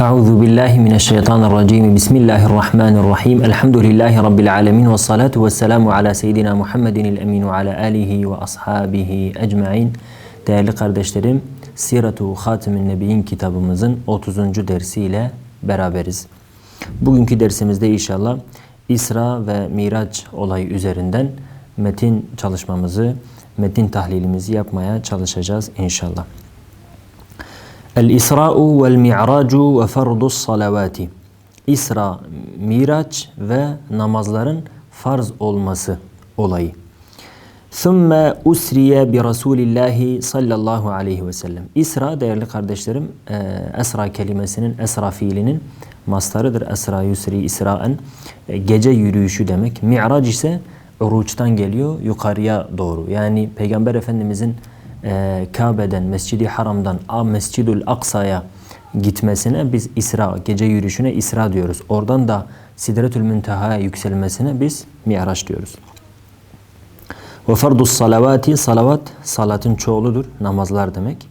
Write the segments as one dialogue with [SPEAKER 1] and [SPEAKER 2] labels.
[SPEAKER 1] Euzu billahi mineşşeytanirracim. Bismillahirrahmanirrahim. Elhamdülillahi rabbil alamin ve salatu vesselamu ala seyyidina Muhammedinil emin ve ala alihi ve ashabihi ecmaîn. Değerli kardeşlerim, Siretu Hatimin Nebiyin kitabımızın 30. dersiyle beraberiz. Bugünkü dersimizde inşallah İsra ve Miraç olayı üzerinden metin çalışmamızı, metin tahlilimizi yapmaya çalışacağız inşallah. El-İsra'u vel-Mi'racu ve fardus salavati. İsra, Miraç ve namazların farz olması olayı. Thumme usriye bi Resulillahi sallallahu aleyhi ve sellem. İsra değerli kardeşlerim, e, esra kelimesinin, esra fiilinin mastarıdır. Esra yusri israen. E, gece yürüyüşü demek. Mi'rac ise uruçtan geliyor yukarıya doğru. Yani Peygamber Efendimizin e, Kabe'den, Mescidi Haram'dan A Mescidül Aksa'ya gitmesine biz İsra, gece yürüyüşüne İsra diyoruz. Oradan da Sidretül Münteha'ya yükselmesine biz Mi'raç diyoruz. Ve fardus salavati, salavat salatın çoğuludur, namazlar demek.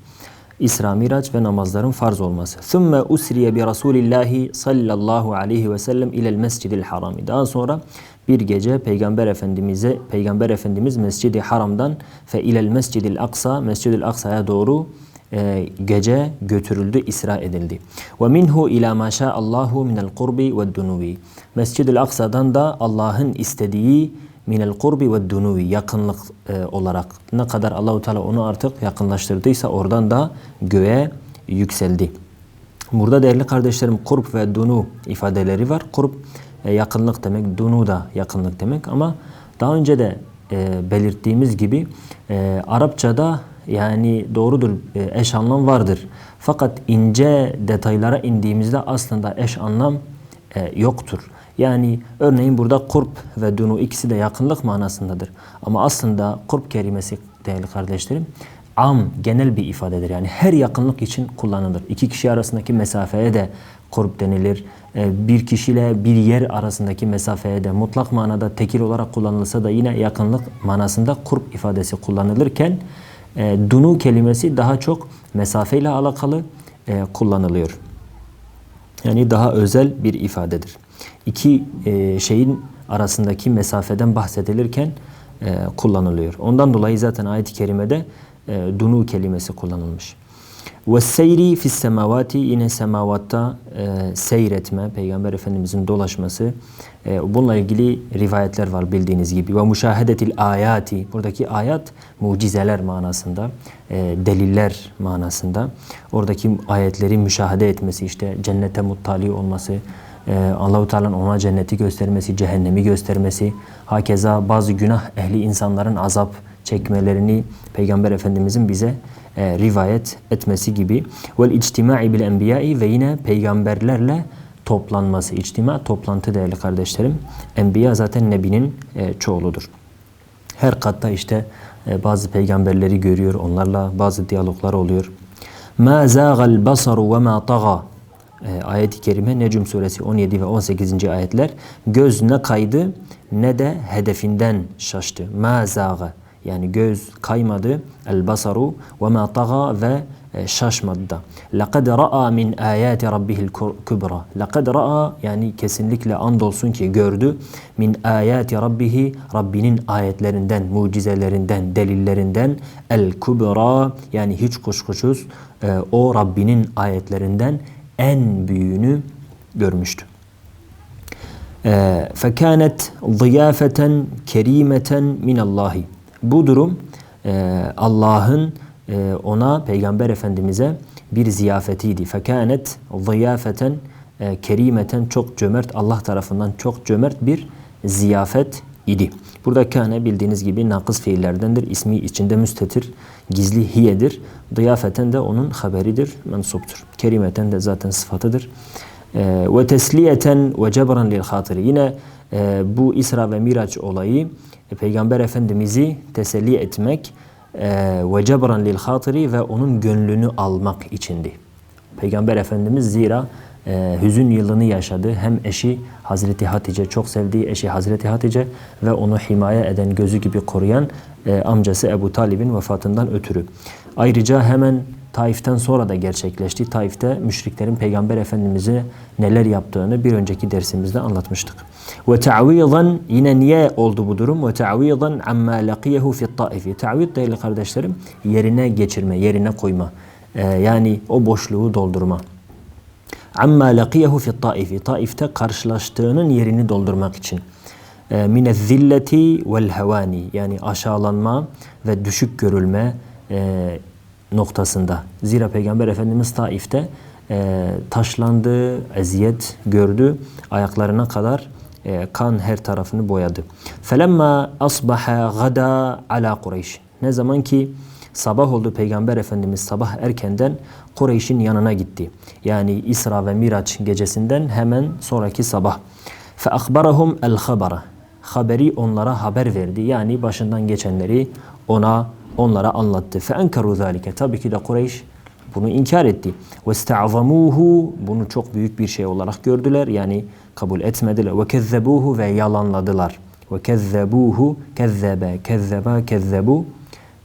[SPEAKER 1] İsra, Miraç ve namazların farz olması. Thumme usriye bi Rasulillahi sallallahu aleyhi ve sellem ilel mescidil harami. Daha sonra bir gece Peygamber Efendimiz'e Peygamber Efendimiz Mescid-i Haram'dan fe ilel Mescidil Aksa Mescidil Aksa'ya doğru e, gece götürüldü, isra edildi. Ve minhu ila ma Allahu minel kurbi ve dunuvi. Mescid-i Aksa'dan da Allah'ın istediği minel kurbi ve dunuvi yakınlık e, olarak ne kadar Allahu Teala onu artık yakınlaştırdıysa oradan da göğe yükseldi. Burada değerli kardeşlerim kurb ve dunu ifadeleri var. Kurb e, yakınlık demek, dunu da yakınlık demek ama daha önce de e, belirttiğimiz gibi e, Arapçada yani doğrudur e, eş anlam vardır. Fakat ince detaylara indiğimizde aslında eş anlam e, yoktur. Yani örneğin burada kurp ve dunu ikisi de yakınlık manasındadır. Ama aslında kurp kelimesi değerli kardeşlerim am genel bir ifadedir. Yani her yakınlık için kullanılır. İki kişi arasındaki mesafeye de kurp denilir. Ee, bir kişiyle bir yer arasındaki mesafeye de mutlak manada tekil olarak kullanılsa da yine yakınlık manasında kurp ifadesi kullanılırken e, dunu kelimesi daha çok mesafeyle alakalı e, kullanılıyor. Yani daha özel bir ifadedir. İki e, şeyin arasındaki mesafeden bahsedilirken kullanılıyor. Ondan dolayı zaten ayet-i kerimede dunu kelimesi kullanılmış. Ve seyri fis semavati yine semavatta e, seyretme, Peygamber Efendimizin dolaşması. E, bununla ilgili rivayetler var bildiğiniz gibi. Ve müşahedetil ayati, buradaki ayat mucizeler manasında, e, deliller manasında. Oradaki ayetleri müşahede etmesi, işte cennete muttali olması, e, Allahu Teala'nın ona cenneti göstermesi, cehennemi göstermesi, hakeza bazı günah ehli insanların azap çekmelerini Peygamber Efendimizin bize e, rivayet etmesi gibi. Vel içtimai bil enbiyai ve yine peygamberlerle toplanması. İçtima toplantı değerli kardeşlerim. Enbiya zaten Nebi'nin e, çoğuludur. Her katta işte e, bazı peygamberleri görüyor. Onlarla bazı diyaloglar oluyor. Ma zâgal basaru ve ma taga e, ayet-i kerime Necm suresi 17 ve 18. ayetler göz ne kaydı ne de hedefinden şaştı. Ma zâga yani göz kaymadı. El basaru ve ma taga ve e, şaşmadı da. Laqad ra'a min ayati rabbihil kubra. Laqad ra'a yani kesinlikle andolsun ki gördü min ayati rabbihi Rabbinin ayetlerinden, mucizelerinden, delillerinden el kubra yani hiç kuşkusuz e, o Rabbinin ayetlerinden en büyüğünü görmüştü. فكانت ضيافة كريمة من الله bu durum e, Allah'ın e, ona Peygamber Efendimiz'e bir ziyafetiydi. Fekanet ziyafeten e, kerimeten çok cömert Allah tarafından çok cömert bir ziyafet idi. Burada kâne bildiğiniz gibi nakız fiillerdendir. İsmi içinde müstetir, gizli hiyedir. Diyafeten de onun haberidir, mensuptur. Kerimeten de zaten sıfatıdır. E, ve tesliyeten ve cebran lil hatiri. Yine e, bu İsra ve Miraç olayı e, Peygamber Efendimiz'i teselli etmek e, ve cebran lil hatiri ve onun gönlünü almak içindi. Peygamber Efendimiz zira e, hüzün yılını yaşadı. Hem eşi Hazreti Hatice çok sevdiği eşi Hazreti Hatice ve onu himaye eden gözü gibi koruyan e, amcası Ebu Talib'in vefatından ötürü. Ayrıca hemen Taif'ten sonra da gerçekleşti. Taif'te müşriklerin Peygamber Efendimiz'e neler yaptığını bir önceki dersimizde anlatmıştık. Ve ta'vidan yine niye oldu bu durum? Ve ta'vidan amma laqiyehu fi Taif. Ta'vid değerli kardeşlerim yerine geçirme, yerine koyma. Ee, yani o boşluğu doldurma. Amma laqiyehu fi Taif. Taif'te karşılaştığının yerini doldurmak için. Ee, Mine zilleti vel hevani yani aşağılanma ve düşük görülme e, noktasında. Zira Peygamber Efendimiz Taif'te e, taşlandı, eziyet gördü, ayaklarına kadar e, kan her tarafını boyadı. Felemma asbaha gada ala Kureyş. Ne zaman ki sabah oldu Peygamber Efendimiz sabah erkenden Kureyş'in yanına gitti. Yani İsra ve Miraç gecesinden hemen sonraki sabah. Fe akbarahum el habara. Haberi onlara haber verdi. Yani başından geçenleri ona onlara anlattı. Enkeru zalike. Tabii ki de Kureyş bunu inkar etti. Ve ista'zamuhu bunu çok büyük bir şey olarak gördüler. Yani kabul etmediler. Ve kezzebuhu ve yalanladılar. Kezzebuhu kezzebe kezzeba kezzebu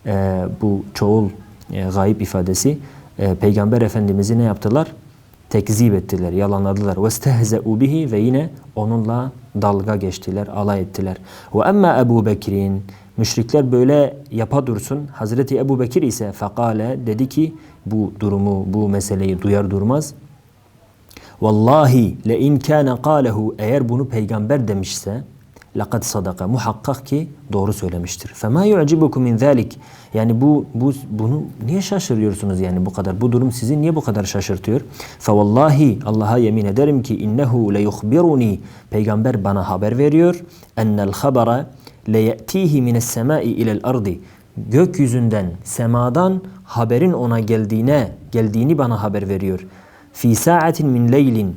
[SPEAKER 1] Ee, bu çoğul e, gayip ifadesi e, Peygamber Efendimiz'i ne yaptılar? Tekzip ettiler, yalanladılar. Stehze'u bihi ve yine onunla dalga geçtiler, alay ettiler. Ve emma Ebu Bekir'in müşrikler böyle yapa dursun. Hazreti Ebu Bekir ise fekale dedi ki bu durumu, bu meseleyi duyar durmaz. Vallahi le in kana qalehu eğer bunu peygamber demişse lakad sadaka muhakkak ki doğru söylemiştir. Fema yu'cibukum min zalik. Yani bu, bu bunu niye şaşırıyorsunuz yani bu kadar? Bu durum sizi niye bu kadar şaşırtıyor? Fe vallahi Allah'a yemin ederim ki innehu le yukhbiruni. Peygamber bana haber veriyor. Ennel habara ye'tihi mines semai ilel ardi. Gökyüzünden, semadan haberin ona geldiğine, geldiğini bana haber veriyor. Sa'atin min leylin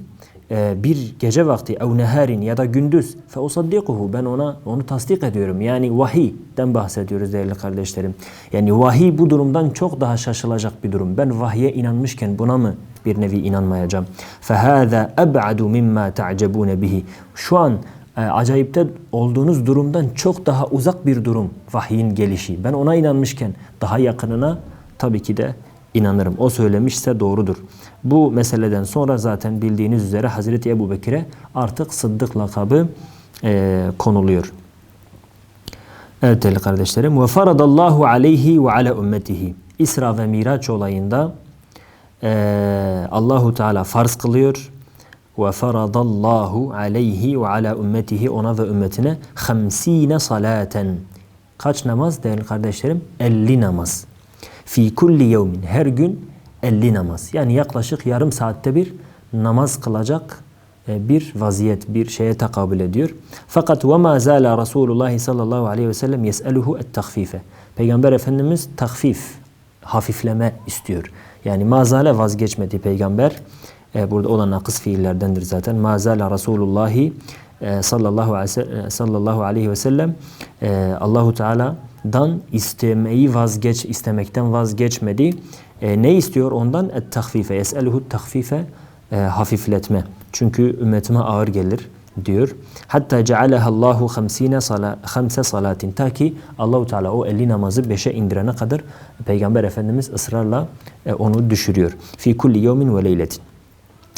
[SPEAKER 1] e, bir gece vakti ev neharin ya da gündüz fe usaddikuhu ben ona onu tasdik ediyorum. Yani vahiyden bahsediyoruz değerli kardeşlerim. Yani vahiy bu durumdan çok daha şaşılacak bir durum. Ben vahye inanmışken buna mı bir nevi inanmayacağım? Fehâzâ eb'adu mimma ta'cebûne bihi. Şu an e, acayipte olduğunuz durumdan çok daha uzak bir durum vahyin gelişi. Ben ona inanmışken daha yakınına tabii ki de inanırım. O söylemişse doğrudur. Bu meseleden sonra zaten bildiğiniz üzere Hazreti Ebu Bekir'e artık Sıddık lakabı e, konuluyor. Evet değerli kardeşlerim. Ve faradallahu aleyhi ve ala ümmetihi. İsra ve Miraç olayında e, Allahu Teala farz kılıyor. Ve faradallahu aleyhi ve ala ümmetihi ona ve ümmetine 50 salaten. Kaç namaz değerli kardeşlerim? 50 namaz. Fi kulli yevmin her gün 50 namaz. Yani yaklaşık yarım saatte bir namaz kılacak e, bir vaziyet, bir şeye tekabül ediyor. Fakat ve ma zala Resulullah sallallahu aleyhi ve sellem yes'eluhu et-tahfife. Peygamber Efendimiz tahfif, hafifleme istiyor. Yani mazale vazgeçmedi peygamber. E, burada olan nakıs fiillerdendir zaten. Mazala Resulullah e, sallallahu aleyhi, sallallahu aleyhi ve sellem e, Allahu Teala'dan istemeyi vazgeç istemekten vazgeçmedi. E, ne istiyor ondan? Et-tahfife. Yes'eluhu tahfife e, hafifletme. Çünkü ümmetime ağır gelir diyor. Hatta cealeha Allahu 50 sala 5 salatin ta ki Allahu Teala o 50 namazı 5'e indirene kadar Peygamber Efendimiz ısrarla e, onu düşürüyor. Fi kulli yevmin ve leyletin.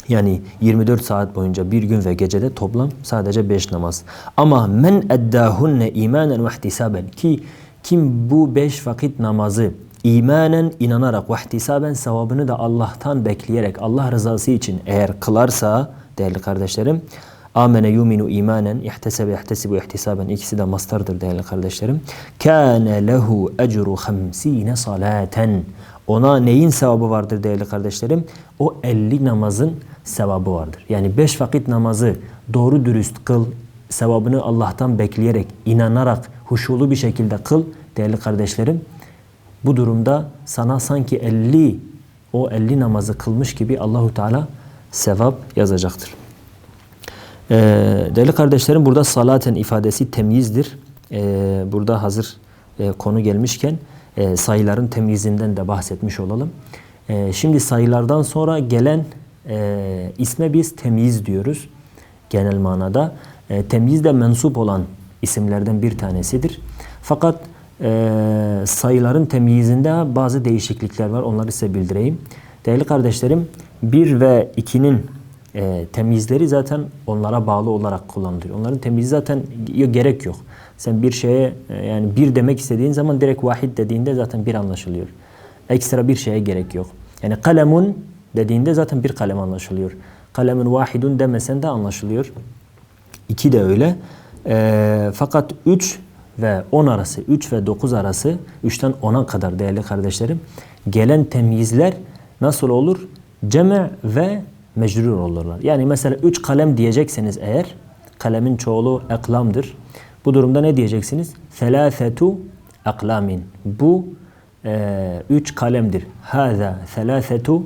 [SPEAKER 1] Yani 24 saat boyunca bir gün ve gecede toplam sadece 5 namaz. Ama men eddahunne imanen ve ihtisaben ki kim bu 5 vakit namazı imanen inanarak ve ihtisaben sevabını da Allah'tan bekleyerek Allah rızası için eğer kılarsa değerli kardeşlerim amene yuminu imanen ihtesebe ihtesibu ihtisaben ikisi de mastardır değerli kardeşlerim kâne lehu ecru 50 salaten ona neyin sevabı vardır değerli kardeşlerim? O 50 namazın sevabı vardır. Yani 5 vakit namazı doğru dürüst kıl, sevabını Allah'tan bekleyerek, inanarak, huşulu bir şekilde kıl değerli kardeşlerim. Bu durumda sana sanki 50 o 50 namazı kılmış gibi Allahu Teala sevap yazacaktır. Ee, değerli kardeşlerim burada salaten ifadesi temyizdir. Ee, burada hazır e, konu gelmişken e, sayıların temyizinden de bahsetmiş olalım. E, şimdi sayılardan sonra gelen e, isme biz temyiz diyoruz genel manada. E, temyiz de mensup olan isimlerden bir tanesidir. Fakat e, sayıların temyizinde bazı değişiklikler var. Onları size bildireyim. Değerli kardeşlerim 1 ve 2'nin e, temyizleri zaten onlara bağlı olarak kullanılıyor. Onların temyizi zaten gerek yok. Sen bir şeye e, yani bir demek istediğin zaman direkt vahid dediğinde zaten bir anlaşılıyor. Ekstra bir şeye gerek yok. Yani kalemun dediğinde zaten bir kalem anlaşılıyor. Kalemun vahidun demesen de anlaşılıyor. İki de öyle. E, fakat 3 ve 10 arası, 3 ve 9 arası, 3'ten 10'a kadar değerli kardeşlerim, gelen temyizler nasıl olur? Ceme ve mecrur olurlar. Yani mesela 3 kalem diyecekseniz eğer, kalemin çoğulu eklamdır. Bu durumda ne diyeceksiniz? Selâfetu aklamin. Bu e, üç kalemdir. Hâzâ selâfetu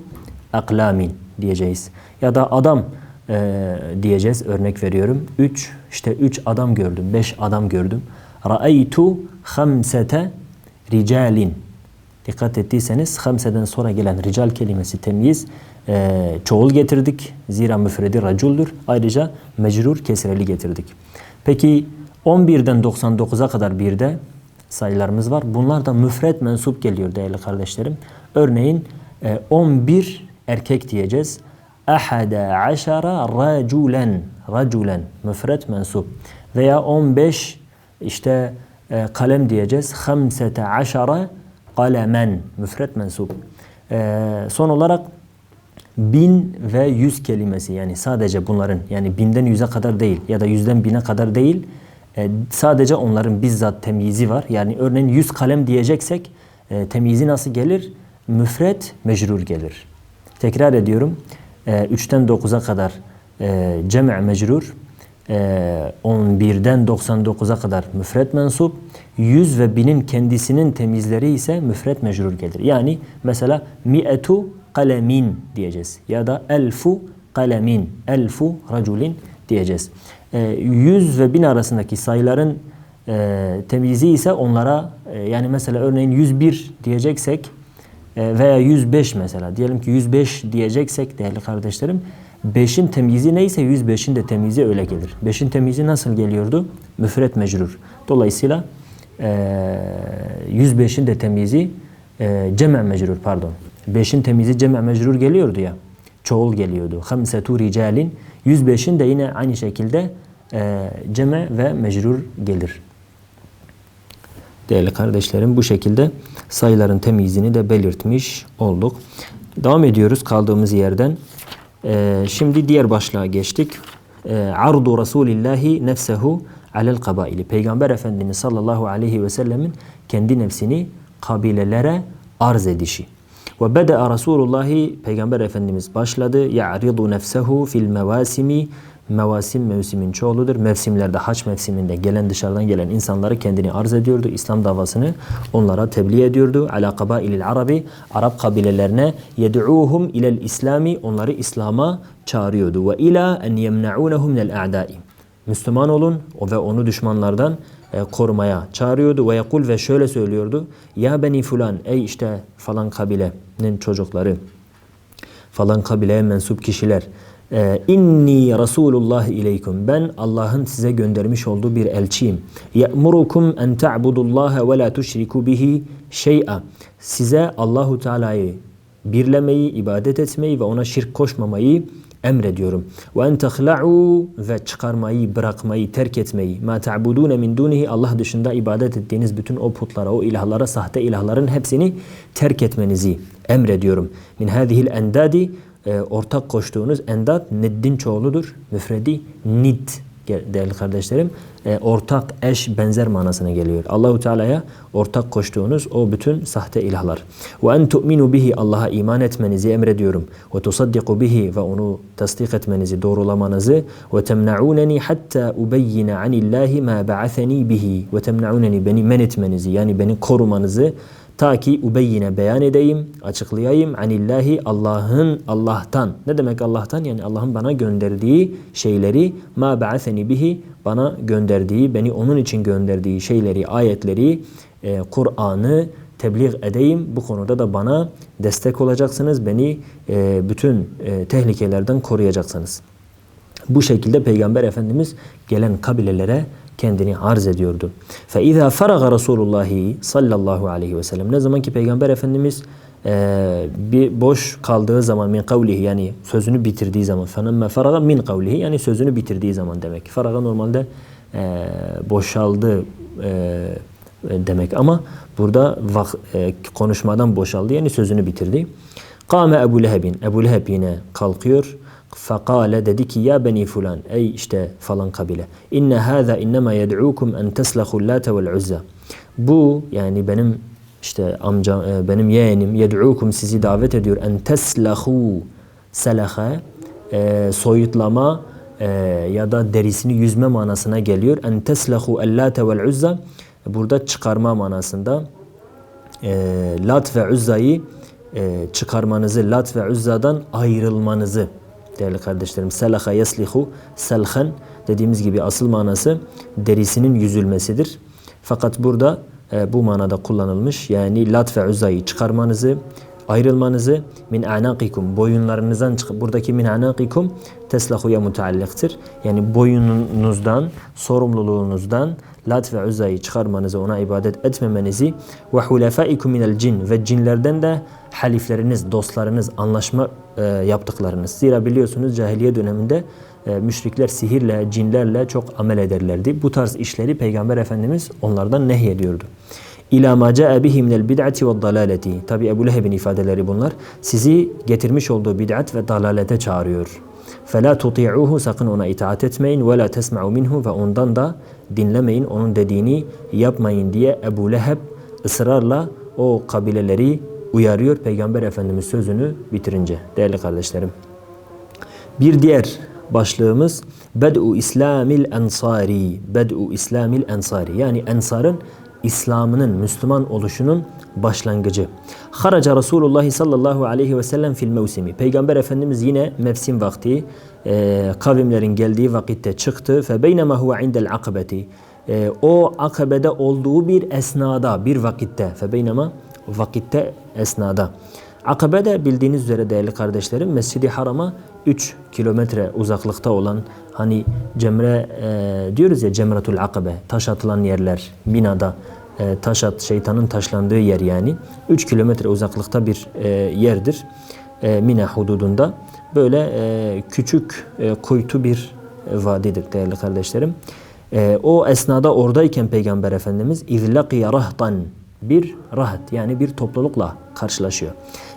[SPEAKER 1] aklamin diyeceğiz. Ya da adam e, diyeceğiz. Örnek veriyorum. Üç, işte üç adam gördüm. Beş adam gördüm. Ra'aytu hamsete ricalin. Dikkat ettiyseniz hamseden sonra gelen rical kelimesi temyiz e, çoğul getirdik. Zira müfredi raculdur. Ayrıca mecrur kesreli getirdik. Peki 11'den 99'a kadar bir de sayılarımız var. Bunlar da müfret mensup geliyor değerli kardeşlerim. Örneğin e, 11 erkek diyeceğiz. Ahada aşara raculen. Raculen. Müfret mensup. Veya 15 işte e, kalem diyeceğiz. Hamsete aşara kalemen. Müfret mensup. E, son olarak bin ve yüz kelimesi yani sadece bunların yani binden yüze kadar değil ya da yüzden bine kadar değil e, sadece onların bizzat temyizi var. Yani örneğin yüz kalem diyeceksek e, temyizi nasıl gelir? Müfret mecrur gelir. Tekrar ediyorum. E, 3'ten 9'a kadar e, cem' mecrur. E, 11'den 99'a kadar müfret mensup. 100 ve binin kendisinin temizleri ise müfret mecrur gelir. Yani mesela mi'etu kalemin diyeceğiz. Ya da elfu kalemin, elfu raculin diyeceğiz. E, 100 ve 1000 arasındaki sayıların e, temyizi ise onlara e, yani mesela örneğin 101 diyeceksek e, veya 105 mesela diyelim ki 105 diyeceksek değerli kardeşlerim 5'in temyizi neyse 105'in de temyizi öyle gelir. 5'in temyizi nasıl geliyordu? Müfret mecrur. Dolayısıyla e, 105'in de temyizi e, cem' mecrur pardon. 5'in temizi cem' mecrur geliyordu ya. Çoğul geliyordu. Hamsetu ricalin. 105'in de yine aynı şekilde e, cem' ve mecrur gelir. Değerli kardeşlerim bu şekilde sayıların temizini de belirtmiş olduk. Devam ediyoruz kaldığımız yerden. E, şimdi diğer başlığa geçtik. E, Ardu Resulillahi nefsehu alel kabaili. Peygamber Efendimiz sallallahu aleyhi ve sellemin kendi nefsini kabilelere arz edişi. Ve beda'a Resulullahi Peygamber Efendimiz başladı. Ya'ridu nefsehu fil mevasimi Mevasim mevsimin çoğuludur. Mevsimlerde, haç mevsiminde gelen dışarıdan gelen insanları kendini arz ediyordu. İslam davasını onlara tebliğ ediyordu. Ala kabailil arabi Arap kabilelerine yed'uhum ilel islami onları İslam'a çağırıyordu. Ve ila en yemna'unehum minel a'dai. Müslüman olun ve onu düşmanlardan e, korumaya çağırıyordu ve yakul ve şöyle söylüyordu. Ya beni fulan ey işte falan kabilenin çocukları falan kabileye mensup kişiler inni Resulullah ileykum ben Allah'ın size göndermiş olduğu bir elçiyim. Ya'murukum en ta'budullaha ve la tuşriku bihi şey'a. Size Allahu Teala'yı birlemeyi, ibadet etmeyi ve ona şirk koşmamayı emrediyorum. Ve en tehla'u ve çıkarmayı, bırakmayı, terk etmeyi. Ma ta'budune min dunihi Allah dışında ibadet ettiğiniz bütün o putlara, o ilahlara, sahte ilahların hepsini terk etmenizi emrediyorum. Min hadihil endadi e, ortak koştuğunuz endat neddin çoğuludur. Müfredi nid değerli kardeşlerim e, ortak eş benzer manasına geliyor. Allahu Teala'ya ortak koştuğunuz o bütün sahte ilahlar. Ve en tu'minu bihi Allah'a iman etmenizi emrediyorum. Ve tusaddiqu bihi ve onu tasdik etmenizi, doğrulamanızı ve temna'uneni hatta ubeyyine anillahi ma ba'athani bihi ve temna'uneni beni men etmenizi yani beni korumanızı Ta ki ubeyyine beyan edeyim, açıklayayım anillahi Allah'ın Allah'tan. Ne demek Allah'tan? Yani Allah'ın bana gönderdiği şeyleri ma ba'atheni bihi bana gönderdiği, beni onun için gönderdiği şeyleri, ayetleri, e, Kur'an'ı tebliğ edeyim. Bu konuda da bana destek olacaksınız. Beni e, bütün e, tehlikelerden koruyacaksınız. Bu şekilde Peygamber Efendimiz gelen kabilelere kendini arz ediyordu. فَاِذَا فَرَغَ Resulullah sallallahu aleyhi ve sellem Ne zaman ki Peygamber Efendimiz e, bir boş kaldığı zaman min kavlihi yani sözünü bitirdiği zaman فَنَمَّ فَرَغَ min kavlihi yani sözünü bitirdiği zaman demek. Faraga normalde e, boşaldı e, demek ama burada vak, e, konuşmadan boşaldı yani sözünü bitirdi. Kâme Ebu Leheb'in. Ebu Leheb yine kalkıyor. Fakale dedi ki ya beni fulan ey işte falan kabile. İnne hâzâ innema yed'ûkum en teslahul lâte vel uzza. Bu yani benim işte amca e, benim yeğenim yed'ûkum sizi davet ediyor en teslahu selaha e, soyutlama e, ya da derisini yüzme manasına geliyor. En teslahu el lâte vel uzza burada çıkarma manasında Lat ve Uzza'yı çıkarmanızı, Lat ve Uzza'dan ayrılmanızı değerli kardeşlerim. Selaha yeslihu selhen dediğimiz gibi asıl manası derisinin yüzülmesidir. Fakat burada e, bu manada kullanılmış. Yani Lat ve Uzza'yı çıkarmanızı, ayrılmanızı min anakikum boyunlarınızdan çıkıp buradaki min anakikum teslahuya mutealliktır. Yani boyununuzdan, sorumluluğunuzdan Lat ve Uzza'yı çıkarmanızı, ona ibadet etmemenizi ve hulefaikum minel cin ve cinlerden de halifleriniz, dostlarınız, anlaşma e, yaptıklarınız. Zira biliyorsunuz cahiliye döneminde e, müşrikler sihirle, cinlerle çok amel ederlerdi. Bu tarz işleri Peygamber Efendimiz onlardan nehyediyordu. İlâ mâ câe bihi minel bid'ati ve dalâleti. Tabi Ebu Leheb'in ifadeleri bunlar. Sizi getirmiş olduğu bid'at ve dalalete çağırıyor. فَلَا تُطِيعُوهُ Sakın ona itaat etmeyin. وَلَا تَسْمَعُوا minhu Ve ondan da dinlemeyin. Onun dediğini yapmayın diye Ebu Leheb ısrarla o kabileleri uyarıyor. Peygamber Efendimiz sözünü bitirince. Değerli kardeşlerim. Bir diğer başlığımız Bed'u İslamil Ensari. Bed'u İslamil Ensari. Yani Ensar'ın İslam'ının, Müslüman oluşunun başlangıcı. Haraca Resulullah sallallahu aleyhi ve sellem fil mevsimi. Peygamber Efendimiz yine mevsim vakti e, kavimlerin geldiği vakitte çıktı. Fe beynema huve indel akabeti. E, o akabede olduğu bir esnada, bir vakitte. Fe beynema vakitte esnada. Akabe'de bildiğiniz üzere değerli kardeşlerim Mescidi Haram'a 3 kilometre uzaklıkta olan hani cemre e, diyoruz ya cemretul akabe taş atılan yerler Mina'da e, taş at şeytanın taşlandığı yer yani 3 kilometre uzaklıkta bir e, yerdir e, Mina hududunda böyle e, küçük e, kuytu bir vadidir değerli kardeşlerim. E, o esnada oradayken Peygamber Efendimiz izlaqiya rahtan bir rahat yani bir toplulukla karşılaşıyor.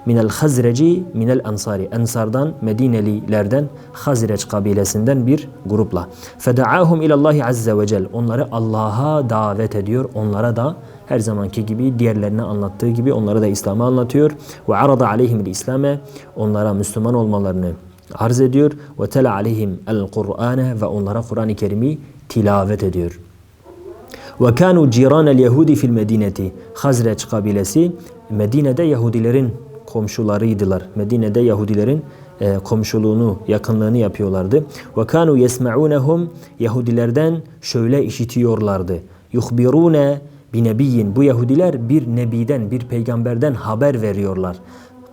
[SPEAKER 1] Minel hazreci minel ansari. Ensardan, Medinelilerden, Hazreç kabilesinden bir grupla. Fedaahum ilallahi azze ve cel. Onları Allah'a davet ediyor. Onlara da her zamanki gibi diğerlerine anlattığı gibi onlara da İslam'ı anlatıyor. Ve arada aleyhim İslam'e onlara Müslüman olmalarını arz ediyor. Ve tela aleyhim el Kur'ane ve onlara Kur'an-ı Kerim'i tilavet ediyor. Ve kanu ciranel Yahudi fil Medineti. Hazreç kabilesi Medine'de Yahudilerin komşularıydılar. Medine'de Yahudilerin e, komşuluğunu, yakınlığını yapıyorlardı. Ve kanu yesma'unhum Yahudilerden şöyle işitiyorlardı. Yuhbirune bi nebiyyin. Bu Yahudiler bir nebiden, bir peygamberden haber veriyorlar.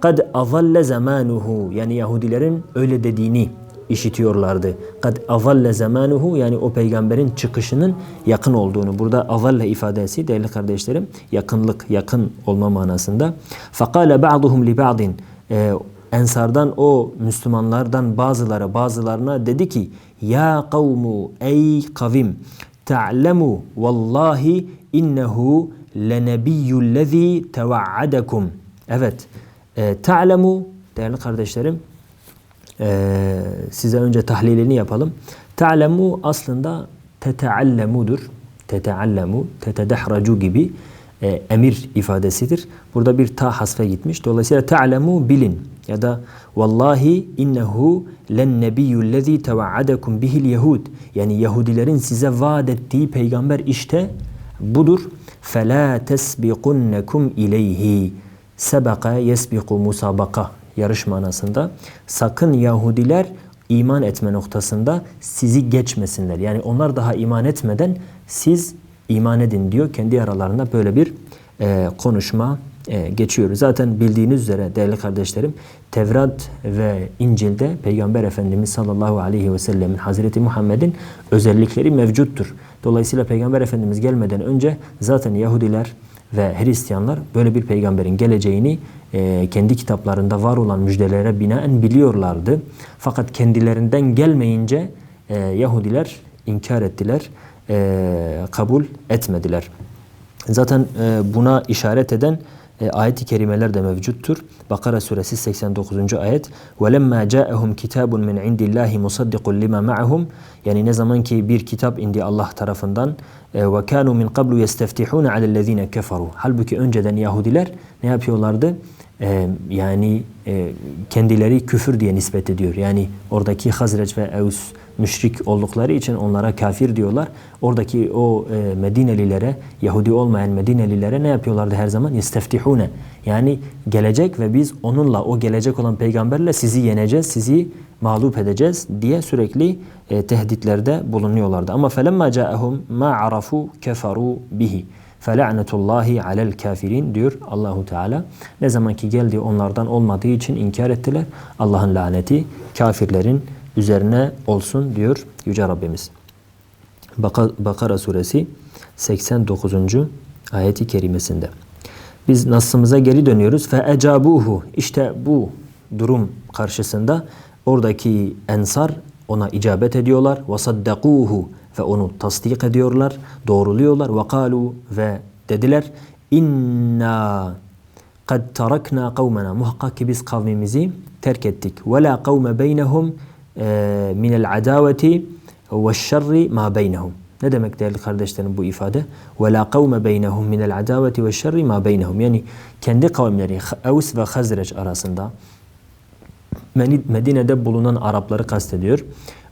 [SPEAKER 1] Kad azalle zamanuhu yani Yahudilerin öyle dediğini işitiyorlardı. Kad azalle zamanuhu yani o peygamberin çıkışının yakın olduğunu. Burada azalle ifadesi değerli kardeşlerim yakınlık, yakın olma manasında. Fakale ba'duhum li ba'din ee, Ensardan o Müslümanlardan bazıları bazılarına dedi ki Ya kavmu ey kavim ta'lemu vallahi innehu lenebiyyullezî tevaadakum. Evet. E, ta'lemu değerli kardeşlerim ee, size önce tahlilini yapalım. Ta'lemu aslında teteallemudur. Teteallemu, tetedehracu gibi e, emir ifadesidir. Burada bir ta hasfe gitmiş. Dolayısıyla ta'lemu bilin ya da vallahi innehu len nebiyyullezî tevaadakum bihil yehud. Yani Yahudilerin size vaat ettiği peygamber işte budur. Fela tesbiqunnekum ileyhi. Sebaka yesbiqu musabaka yarış manasında. Sakın Yahudiler iman etme noktasında sizi geçmesinler. Yani onlar daha iman etmeden siz iman edin diyor. Kendi aralarında böyle bir e, konuşma e, geçiyoruz. Zaten bildiğiniz üzere değerli kardeşlerim Tevrat ve İncil'de Peygamber Efendimiz sallallahu aleyhi ve sellemin Hazreti Muhammed'in özellikleri mevcuttur. Dolayısıyla Peygamber Efendimiz gelmeden önce zaten Yahudiler ve Hristiyanlar böyle bir peygamberin geleceğini e, kendi kitaplarında var olan müjdelere binaen biliyorlardı. Fakat kendilerinden gelmeyince e, Yahudiler inkar ettiler, e, kabul etmediler. Zaten e, buna işaret eden e, ayet-i kerimeler de mevcuttur. Bakara suresi 89. ayet وَلَمَّا جَاءَهُمْ كِتَابٌ مِنْ عِنْدِ اللّٰهِ مُصَدِّقٌ لِمَا مَعَهُمْ Yani ne zaman ki bir kitap indi Allah tarafından وَكَانُوا مِنْ قَبْلُ يَسْتَفْتِحُونَ عَلَى الَّذ۪ينَ كَفَرُوا Halbuki önceden Yahudiler ne yapıyorlardı? Ee, yani e, kendileri küfür diye nispet ediyor. Yani oradaki Hazreç ve Evs müşrik oldukları için onlara kafir diyorlar. Oradaki o e, Medinelilere, Yahudi olmayan Medinelilere ne yapıyorlardı her zaman? Yesteftihune. Yani gelecek ve biz onunla, o gelecek olan peygamberle sizi yeneceğiz, sizi mağlup edeceğiz diye sürekli e, tehditlerde bulunuyorlardı. Ama felemma ca'ahum ma arafu keferu bihi. Fela'netullahi alel kafirin diyor Allahu Teala. Ne zaman ki geldi onlardan olmadığı için inkar ettiler. Allah'ın laneti kafirlerin üzerine olsun diyor Yüce Rabbimiz. Bakara suresi 89. ayeti kerimesinde. Biz nasımıza geri dönüyoruz. Fe ecabuhu. İşte bu durum karşısında oradaki ensar ona icabet ediyorlar. Ve saddakuhu ve onu tasdik ediyorlar, doğruluyorlar. Ve kalu ve dediler inna kad tarakna kavmena muhakkak ki biz kavmimizi terk ettik. Ve la kavme beynehum minel adaveti ve şerri ma beynehum. Ne demek değerli kardeşlerim bu ifade? Ve la kavme beynehum minel adaveti ve şerri ma beynehum. Yani kendi kavimleri Evs ve Hazreç arasında Medine'de bulunan Arapları kastediyor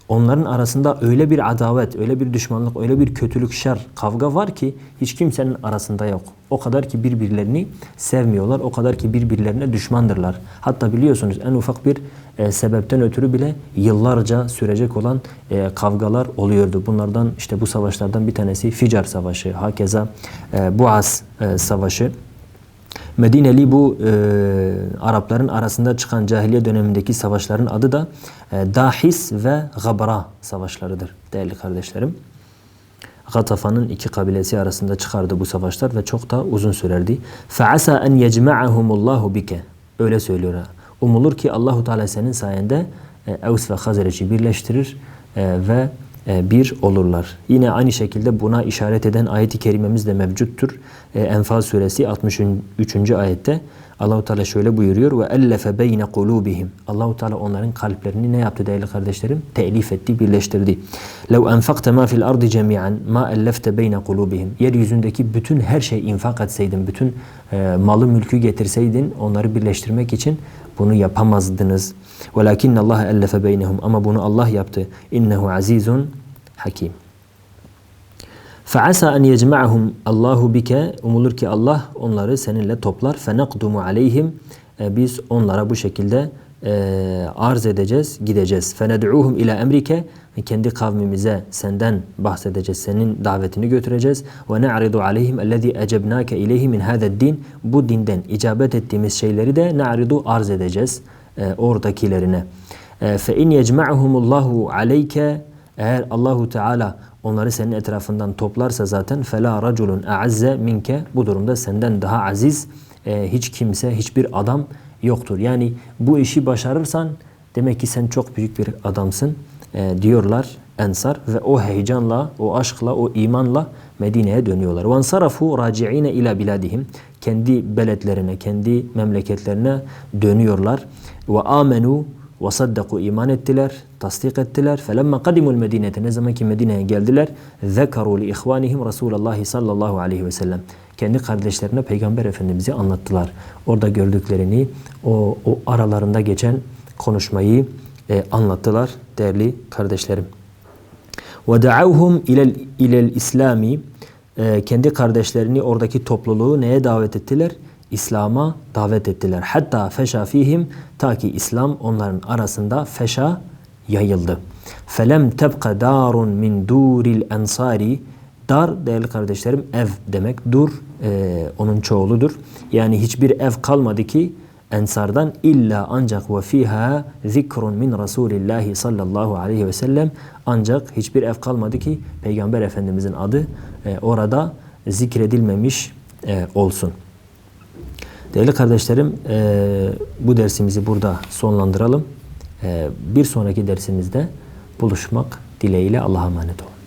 [SPEAKER 1] onların arasında öyle bir adavet, öyle bir düşmanlık, öyle bir kötülük, şer, kavga var ki hiç kimsenin arasında yok. O kadar ki birbirlerini sevmiyorlar, o kadar ki birbirlerine düşmandırlar. Hatta biliyorsunuz en ufak bir e, sebepten ötürü bile yıllarca sürecek olan e, kavgalar oluyordu. Bunlardan işte bu savaşlardan bir tanesi Ficar Savaşı, hakeza e, Boğaz e, Savaşı. Medineli bu e, Arapların arasında çıkan cahiliye dönemindeki savaşların adı da e, Dahis ve Gabra savaşlarıdır değerli kardeşlerim. Gatafa'nın iki kabilesi arasında çıkardı bu savaşlar ve çok da uzun sürerdi. فَعَسَى أَنْ يَجْمَعَهُمُ اللّٰهُ bike. Öyle söylüyor. Umulur ki Allahu Teala senin sayende e, Evs ve Hazreç'i birleştirir e, ve e, bir olurlar. Yine aynı şekilde buna işaret eden ayeti kerimemiz de mevcuttur. Enfal suresi 63. ayette Allahu Teala şöyle buyuruyor ve ellefe beyne kulubihim. Allahu Teala onların kalplerini ne yaptı değerli kardeşlerim? Telif etti, birleştirdi. Lev enfakte ma fil ardı cemi'an ma ellefte beyne kulubihim. Yeryüzündeki bütün her şey infak etseydin, bütün e, malı mülkü getirseydin onları birleştirmek için bunu yapamazdınız. Velakin Allah ellefe beynehum ama bunu Allah yaptı. İnnehu azizun hakim. فَعَسَى أَنْ يَجْمَعَهُمْ Allahu bike umulur ki Allah onları seninle toplar. فَنَقْدُمُ عَلَيْهِمْ e, Biz onlara bu şekilde e, arz edeceğiz, gideceğiz. فَنَدْعُوهُمْ ila emrike Kendi kavmimize senden bahsedeceğiz, senin davetini götüreceğiz. وَنَعْرِضُ عَلَيْهِمْ الَّذ۪ي اَجَبْنَاكَ اِلَيْهِ مِنْ هَذَا din Bu dinden icabet ettiğimiz şeyleri de na'ridu arz edeceğiz e, oradakilerine. فَاِنْ يَجْمَعُهُمُ اللّٰهُ عَلَيْكَ eğer Allahu Teala onları senin etrafından toplarsa zaten fela raculun azze minke bu durumda senden daha aziz e, hiç kimse hiçbir adam yoktur. Yani bu işi başarırsan demek ki sen çok büyük bir adamsın e, diyorlar Ensar ve o heyecanla, o aşkla, o imanla Medine'ye dönüyorlar. Vansarafu raciine ila biladihim. Kendi beletlerine, kendi memleketlerine dönüyorlar. Ve amenu وَصَدَّقُوا iman ettiler, tasdik ettiler. فَلَمَّا قَدِمُوا الْمَدِينَةِ Ne zaman ki Medine'ye geldiler. ذَكَرُوا لِإِخْوَانِهِمْ رَسُولَ اللّٰهِ sallallahu aleyhi ve sellem. Kendi kardeşlerine Peygamber Efendimiz'i anlattılar. Orada gördüklerini, o, o aralarında geçen konuşmayı e, anlattılar değerli kardeşlerim. وَدَعَوْهُمْ اِلَى الْاِسْلَامِ Kendi kardeşlerini oradaki topluluğu neye davet ettiler? İslam'a davet ettiler. Hatta feşa fihim ta ki İslam onların arasında feşa yayıldı. Felem tebqa darun min duril ensari Dar değerli kardeşlerim ev demek. Dur e, onun çoğuludur. Yani hiçbir ev kalmadı ki ensardan illa ancak ve fiha zikrun min Resulillahi sallallahu aleyhi ve sellem ancak hiçbir ev kalmadı ki Peygamber Efendimizin adı e, orada zikredilmemiş e, olsun. Değerli kardeşlerim e, bu dersimizi burada sonlandıralım. E, bir sonraki dersimizde buluşmak dileğiyle Allah'a emanet olun.